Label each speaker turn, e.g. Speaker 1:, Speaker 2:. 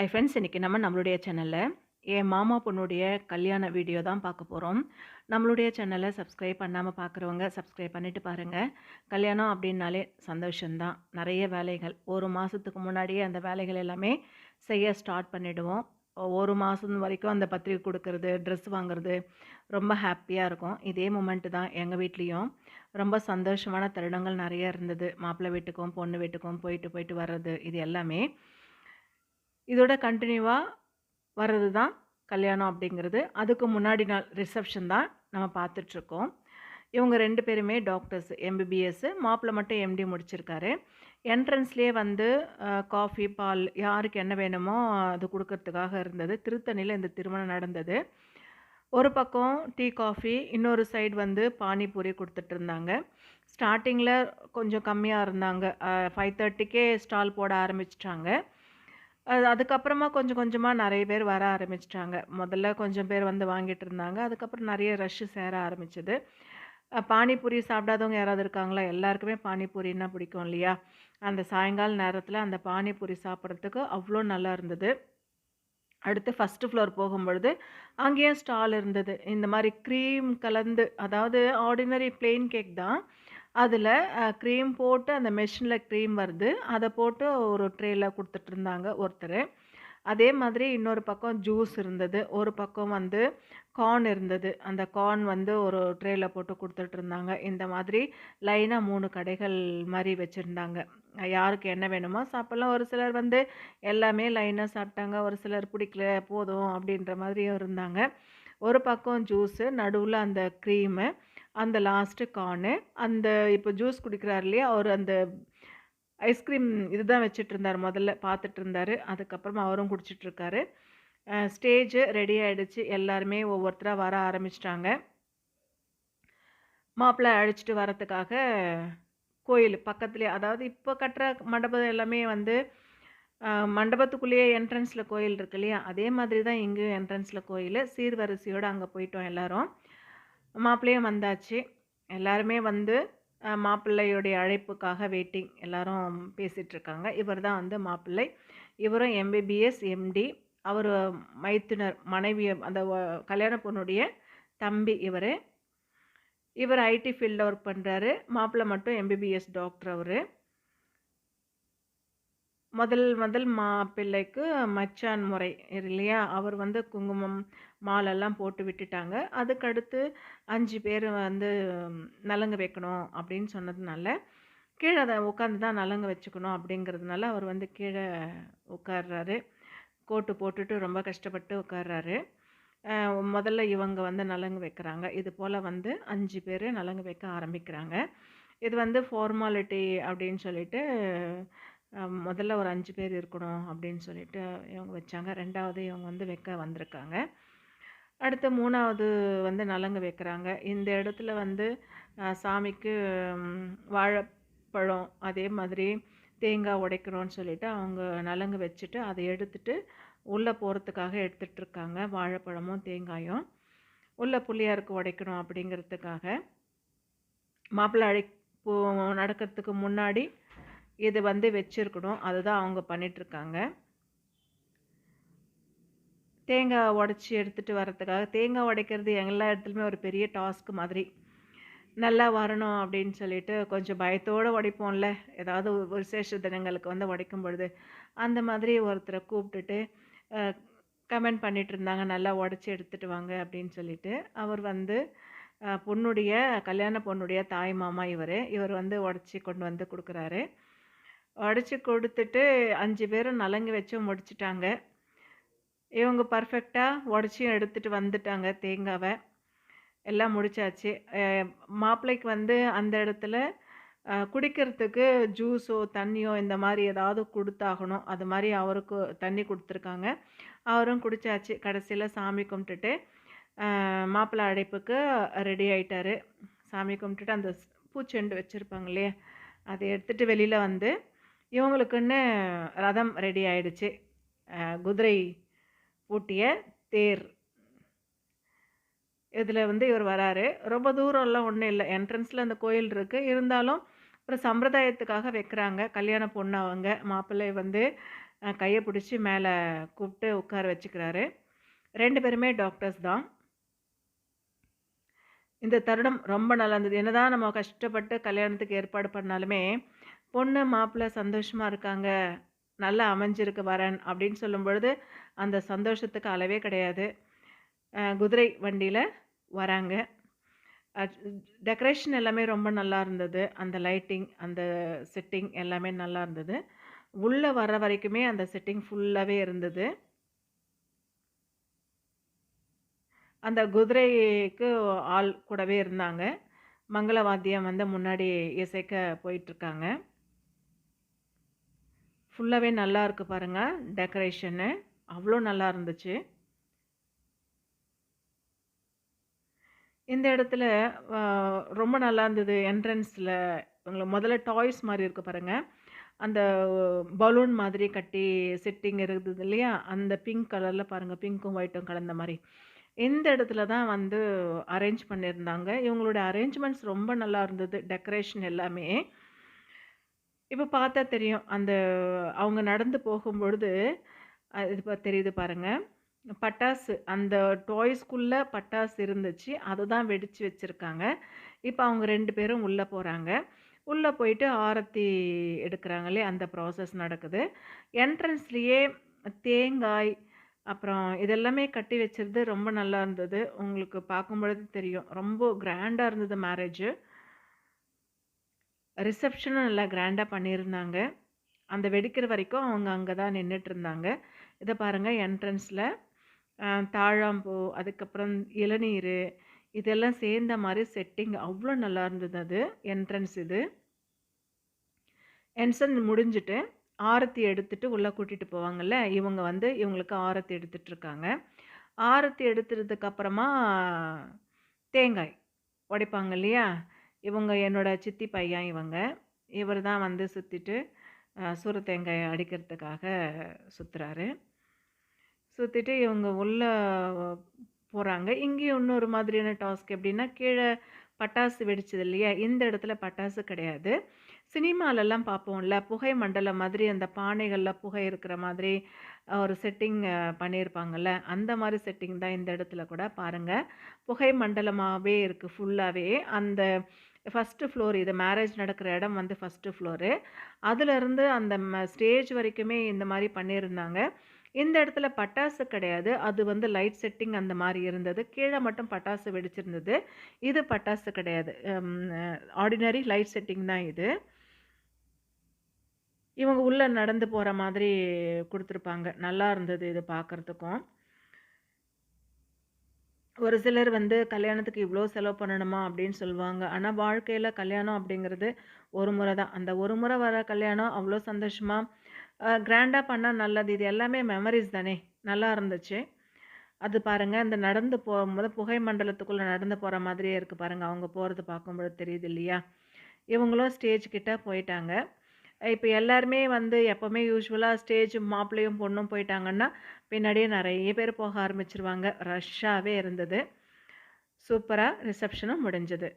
Speaker 1: ஐ friends இன்றைக்கி நம்ம நம்மளுடைய சேனலில் என் மாமா பொண்ணுடைய கல்யாண வீடியோ தான் பார்க்க போகிறோம் நம்மளுடைய சேனலை சப்ஸ்கிரைப் பண்ணாமல் பார்க்குறவங்க சப்ஸ்கிரைப் பண்ணிவிட்டு பாருங்கள் கல்யாணம் அப்படின்னாலே சந்தோஷம்தான். நிறைய வேலைகள். ஒரு மாதத்துக்கு முன்னாடியே அந்த வேலைகள் எல்லாமே செய்ய ஸ்டார்ட் பண்ணிவிடுவோம் ஒரு மாதம் வரைக்கும் அந்த பத்திரிக்கை கொடுக்கறது ட்ரெஸ் வாங்குறது ரொம்ப ஹாப்பியாக இருக்கும். இதே மூமெண்ட்டு தான் எங்கள் வீட்லேயும். ரொம்ப சந்தோஷமான தருணங்கள் நிறைய இருந்தது. மாப்பிள்ளை வீட்டுக்கும் பொண்ணு வீட்டுக்கும் போயிட்டு போயிட்டு வர்றது இது எல்லாமே. இதோட கண்டினியூவாக வர்றது தான் கல்யாணம் அப்படிங்கிறது. அதுக்கு முன்னாடி நாள் ரிசப்ஷன் தான் நம்ம பார்த்துட்ருக்கோம். இவங்க ரெண்டு பேருமே டாக்டர்ஸ் எம்பிபிஎஸ் மாப்பிள்ளை மட்டும் எம்டி முடிச்சிருக்காரு. என்ட்ரன்ஸ்லேயே வந்து காஃபி பால் யாருக்கு என்ன வேணுமோ அது கொடுக்கறதுக்காக இருந்தது. திருத்தணியில் இந்த திருமணம் நடந்தது. ஒரு பக்கம் டீ காஃபி இன்னொரு சைடு வந்து பானிபூரி கொடுத்துட்டு இருந்தாங்க ஸ்டார்டிங்கில் கொஞ்சம் கம்மியாக இருந்தாங்க. ஃபைவ் தேர்ட்டிக்கே ஸ்டால் போட ஆரம்பிச்சிட்டாங்க. அது அதுக்கப்புறமா கொஞ்சம் கொஞ்சமாக நிறைய பேர் வர ஆரம்பிச்சிட்டாங்க. முதல்ல கொஞ்சம் பேர் வந்து வாங்கிட்டு இருந்தாங்க. அதுக்கப்புறம் நிறைய ரஷ்ஷு சேர ஆரம்பிச்சது. பானிபூரி சாப்பிடாதவங்க யாராவது இருக்காங்களா? எல்லாருக்குமே பானிபூரின்னா பிடிக்கும் இல்லையா? அந்த சாயங்கால நேரத்தில் அந்த பானிபூரி சாப்பிட்றதுக்கு அவ்வளோ நல்லா இருந்தது. அடுத்து ஃபஸ்ட்டு ஃப்ளோர் போகும்பொழுது அங்கேயும் ஸ்டால் இருந்தது. இந்த மாதிரி க்ரீம் கலந்து அதாவது ஆர்டினரி பிளெயின் கேக் தான். அதில் க்ரீம் போட்டு அந்த மெஷினில் க்ரீம் வருது. அதை போட்டு ஒரு ட்ரேயில் கொடுத்துட்ருந்தாங்க ஒருத்தர். அதே மாதிரி இன்னொரு பக்கம் ஜூஸ் இருந்தது. ஒரு பக்கம் வந்து கார்ன் இருந்தது. அந்த கார்ன் வந்து ஒரு ட்ரேயில் போட்டு கொடுத்துட்ருந்தாங்க இந்த மாதிரி லைனாக மூணு கடைகள் மாதிரி வச்சுருந்தாங்க. யாருக்கு என்ன வேணுமோ சாப்பிட்லாம். ஒரு சிலர் வந்து எல்லாமே லைனாக சாப்பிட்டாங்க. ஒரு சிலர் பிடிக்கல போதும் அப்படின்ற மாதிரியும் இருந்தாங்க. ஒரு பக்கம் ஜூஸு நடுவில் அந்த க்ரீமு அந்த லாஸ்ட்டு கார்னு அந்த இப்போ ஜூஸ் குடிக்கிறார் இல்லையா அவர் அந்த ஐஸ்கிரீம் இதுதான் வச்சுட்டு இருந்தார் முதல்ல பார்த்துட்டு இருந்தார் அதுக்கப்புறமா அவரும் குடிச்சிட்ருக்காரு ஸ்டேஜு ரெடி ஆகிடுச்சு எல்லாருமே ஒவ்வொருத்தராக வர ஆரம்பிச்சிட்டாங்க. மாப்பிள்ளை அழைச்சிட்டு வரத்துக்காக கோயில் பக்கத்துலேயே அதாவது இப்போ கட்டுற மண்டபம் எல்லாமே வந்து மண்டபத்துக்குள்ளேயே என்ட்ரன்ஸில் கோயில் இருக்கு இல்லையா அதே மாதிரி தான் இங்கேயும் என்ட்ரன்ஸில் கோயில். சீர்வரிசையோடு அங்கே போயிட்டோம் எல்லோரும். மாப்பிள்ளையும் வந்தாச்சு. எல்லாருமே வந்து மாப்பிள்ளையுடைய அழைப்புக்காக வெயிட்டிங் எல்லாரும் பேசிகிட்ருக்காங்க இவர் தான் வந்து மாப்பிள்ளை. இவரும் எம்பிபிஎஸ் எம்டி அவர் மைத்துனர் மனைவி அந்த கல்யாண பொண்ணுடைய தம்பி இவர். இவர் ஐடி ஃபீல்டில் ஒர்க் பண்ணுறாரு மாப்பிள்ளை மட்டும் எம்பிபிஎஸ் டாக்டர் அவர். முதல் முதல் மாப்பிள்ளைக்கு மச்சான் முறை இல்லையா? அவர் வந்து குங்குமம் மாலெல்லாம் போட்டு விட்டுட்டாங்க. அதுக்கடுத்து அஞ்சு பேர் வந்து நலங்கு வைக்கணும் அப்படின்னு சொன்னதுனால கீழே அதை உட்காந்து தான் நலங்கு வச்சுக்கணும் அப்படிங்கிறதுனால அவர் வந்து கீழே உட்கார்றாரு. கோட்டு போட்டுட்டு ரொம்ப கஷ்டப்பட்டு உட்கார்றாரு. முதல்ல இவங்க வந்து நலங்கு வைக்கிறாங்க. இது போல் வந்து அஞ்சு பேர் நலங்கு வைக்க ஆரம்பிக்கிறாங்க. இது வந்து ஃபார்மாலிட்டி அப்படின்னு சொல்லிட்டு முதல்ல ஒரு அஞ்சு பேர் இருக்கணும் அப்படின்னு சொல்லிட்டு இவங்க வச்சாங்க. ரெண்டாவது இவங்க வந்து வைக்க வந்திருக்காங்க. அடுத்து மூணாவது வந்து நலங்கு வைக்கிறாங்க. இந்த இடத்துல வந்து சாமிக்கு வாழைப்பழம் அதே மாதிரி தேங்காய் உடைக்கிறோன்னு சொல்லிட்டு அவங்க நலங்கு வச்சுட்டு அதை எடுத்துட்டு உள்ளே போகிறதுக்காக எடுத்துகிட்ருக்காங்க வாழைப்பழமும் தேங்காயும். உள்ளே புள்ளியாருக்கு உடைக்கணும் அப்படிங்கிறதுக்காக. மாப்பிள்ளை அழைப்பு நடக்கிறதுக்கு முன்னாடி இது வந்து வச்சுருக்கணும். அதுதான் அவங்க பண்ணிகிட்ருக்காங்க தேங்காய் உடச்சி எடுத்துகிட்டு வரத்துக்காக தேங்காய் உடைக்கிறது எல்லா இடத்துலையுமே ஒரு பெரிய டாஸ்க் மாதிரி. நல்லா வரணும் அப்படின்னு சொல்லிட்டு கொஞ்சம் பயத்தோடு உடைப்போம்ல. ஏதாவது விசேஷ தினங்களுக்கு வந்து உடைக்கும் பொழுது. அந்த மாதிரி ஒருத்தரை கூப்பிட்டுட்டு கமெண்ட் பண்ணிகிட்டு இருந்தாங்க. நல்லா உடச்சி எடுத்துகிட்டு வாங்க அப்படின்னு சொல்லிட்டு. அவர் வந்து பொண்ணுடைய கல்யாண பொண்ணுடைய தாய் மாமா இவர். இவர் வந்து உடச்சி கொண்டு வந்து கொடுக்குறாரு. உடச்சி கொடுத்துட்டு அஞ்சு பேரும் நலங்கு வச்சு முடிச்சிட்டாங்க. இவங்க பர்ஃபெக்டாக உடச்சியும் எடுத்துகிட்டு வந்துட்டாங்க தேங்காவை. எல்லாம் முடிச்சாச்சு. மாப்பிள்ளைக்கு வந்து அந்த இடத்துல குடிக்கிறதுக்கு ஜூஸோ தண்ணியோ இந்த மாதிரி ஏதாவது கொடுத்தாகணும். அது மாதிரி அவருக்கு தண்ணி கொடுத்துருக்காங்க. அவரும் குடித்தாச்சு கடைசியில் சாமி கும்பிட்டுட்டு மாப்பிள்ளை அடைப்புக்கு ரெடி ஆயிட்டாரு. சாமி கும்பிட்டுட்டு அந்த பூச்செண்டு வச்சுருப்பாங்க இல்லையா அதை எடுத்துகிட்டு வெளியில் வந்து இவங்களுக்குன்னு ரதம் ரெடி ஆயிடுச்சு குதிரை பூட்டிய தேர் இதில் வந்து இவர் வராரு ரொம்ப தூரம்லாம் ஒன்றும் இல்லை என்ட்ரன்ஸில் அந்த கோயில் இருக்குது இருந்தாலும் ஒரு சம்பிரதாயத்துக்காக வைக்கிறாங்க கல்யாண பொண்ணு அவங்க மாப்பிள்ளை வந்து கையை பிடிச்சி மேலே கூப்பிட்டு உட்கார வச்சுக்கிறாரு. ரெண்டு பேருமே டாக்டர்ஸ் தான். இந்த தருணம் ரொம்ப நல்லா இருந்தது. என்னதான் நம்ம கஷ்டப்பட்டு கல்யாணத்துக்கு ஏற்பாடு பண்ணாலுமே, பொண்ணு, மாப்பிள்ளை சந்தோஷமாக இருக்காங்க. நல்லா அமைஞ்சிருக்கு வரன் அப்படின்னு சொல்லும்பொழுது, அந்த சந்தோஷத்துக்கு அளவே கிடையாது. குதிரை வண்டியில் வராங்க. டெக்கரேஷன் எல்லாமே ரொம்ப நல்லா இருந்தது. அந்த லைட்டிங், அந்த செட்டிங் எல்லாமே நல்லா இருந்தது. உள்ளே வர்ற வரைக்குமே அந்த செட்டிங் ஃபுல்லாகவே இருந்தது. அந்த குதிரைக்கு ஆள் கூடவே இருந்தாங்க. மங்கள வாத்தியம் வந்து முன்னாடி இசைக்க போயிட்டுருக்காங்க. ஃபுல்லாகவே நல்லா இருக்குது பாருங்கள் டெக்கரேஷனு. அவ்வளோ நல்லா இருந்துச்சு. இந்த இடத்துல ரொம்ப நல்லா இருந்தது. என்ட்ரன்ஸில் உங்களுக்கு முதல்ல டாய்ஸ் மாதிரி இருக்குது பாருங்கள் அந்த பலூன் மாதிரி கட்டி செட்டிங் இருந்தது இல்லையா? அந்த பிங்க் கலரில் பாருங்கள் பிங்க்கும் ஒயிட்டும் கலந்த மாதிரி இந்த இடத்துல தான் வந்து அரேஞ்ச் பண்ணியிருந்தாங்க. இவங்களோட அரேஞ்ச்மெண்ட்ஸ் ரொம்ப நல்லா இருந்தது. டெக்கரேஷன் எல்லாமே. இப்ப பார்த்தா தெரியும். அந்த அவங்க நடந்து போகும்பொழுது, அ இது தெரியுது பாருங்க. பட்டாசு அந்த டாய்ஸ்க்குள்ள பட்டாசு இருந்துச்சு. அததான் வெடிச்சு வச்சிருக்காங்க. இப்ப அவங்க 2 பேரும் உள்ள போறாங்க. உள்ள போயிட்டு ஆரத்தி எடுக்குறாங்க இல்லையா? அந்த ப்ராசஸ் நடக்குது. என்ட்ரன்ஸ்லயே தேங்காய், அப்புறம் இதெல்லாமே கட்டி வச்சிருந்து ரொம்ப நல்லா இருந்தது. உங்களுக்கு பார்க்கும்பொழுது தெரியும். ரொம்ப கிராண்டா இருந்தது மேரேஜு. ரிசப்ஷனும் நல்லா கிராண்டாக பண்ணியிருந்தாங்க. அந்த வெடிக்கிற வரைக்கும் அவங்க அங்கே தான் நின்றுட்டு இருந்தாங்க இதை பாருங்கள் என்ட்ரன்ஸில் தாழாம்பூ, அதுக்கப்புறம் இளநீர் இதெல்லாம் சேர்ந்த மாதிரி செட்டிங் அவ்வளோ நல்லா இருந்தது அது. என்ட்ரன்ஸ் இது. என்ட்ரன்ஸ் முடிஞ்சுட்டு, ஆரத்தி எடுத்துட்டு உள்ளே கூட்டிகிட்டு போவாங்கள்ல இவங்க வந்து இவங்களுக்கு ஆரத்தி எடுத்துட்டுருக்காங்க. ஆரத்தி எடுத்துறதுக்கப்புறமா தேங்காய் உடைப்பாங்க இல்லையா? இவங்க என்னோட சித்தி பையன் இவங்க. இவர் தான் வந்து சுற்றிட்டு சூறு தேங்காய் அடிக்கிறதுக்காக சுற்றுறாரு சுற்றிட்டு இவங்க உள்ளே போகிறாங்க இங்கேயும் இன்னொரு மாதிரியான டாஸ்க் எப்படின்னா, கீழே பட்டாசு வெடிச்சது இல்லையா? இந்த இடத்துல பட்டாசு கிடையாது. சினிமாலெல்லாம் பார்ப்போம்ல, புகை மண்டலம் மாதிரி அந்த பானைகளில் புகை இருக்கிற மாதிரி ஒரு செட்டிங் பண்ணியிருப்பாங்கல்ல, அந்த மாதிரி செட்டிங் தான் இந்த இடத்துல கூட பாருங்க. புகை மண்டலமாகவே இருக்குது ஃபுல்லாகவே அந்த ஃபர்ஸ்ட்டு ஃப்ளோர் இது மேரேஜ் நடக்கிற இடம் வந்து ஃபர்ஸ்ட்டு ஃப்ளோரு. அதுலேருந்து அந்த ம ஸ்டேஜ் வரைக்குமே இந்த மாதிரி பண்ணியிருந்தாங்க. இந்த இடத்துல பட்டாசு கிடையாது. அது வந்து லைட் செட்டிங் அந்த மாதிரி இருந்தது. கீழே மட்டும் பட்டாசு வெடிச்சிருந்தது. இது பட்டாசு கிடையாது. ஆர்டினரி லைட் செட்டிங் தான் இது. இவங்க உள்ளே நடந்து போகிற மாதிரி கொடுத்துருப்பாங்க நல்லா இருந்தது இது பார்க்கறதுக்கும். ஒரு சிலர் வந்து கல்யாணத்துக்கு இவ்வளோ செலவு பண்ணணுமா? அப்படின்னு சொல்லுவாங்க. ஆனால் வாழ்க்கையில் கல்யாணம் அப்படிங்கிறது ஒரு முறை தான். அந்த ஒரு முறை வர கல்யாணம் அவ்வளோ சந்தோஷமாக கிராண்டாக பண்ணால் நல்லது. இது எல்லாமே மெமரிஸ் தானே! நல்லா இருந்துச்சு. அது பாருங்கள் இந்த நடந்து போகும்போது புகை மண்டலத்துக்குள்ளே நடந்து போகிற மாதிரியே இருக்குது பாருங்கள் அவங்க போகிறது பார்க்கும்பொழுது தெரியுது இல்லையா? இவங்களும் ஸ்டேஜ் கிட்டே போயிட்டாங்க. இப்போ எல்லாருமே வந்து எப்போவுமே யூஸ்வலாக ஸ்டேஜ் மாப்பிள்ளையும், பொண்ணும் போயிட்டாங்கன்னா, பின்னாடியே நிறைய பேர் போக ஆரம்பிச்சிருவாங்க ரஷ்ஷாகவே இருந்தது. சூப்பராக ரிசப்ஷனும் முடிஞ்சது.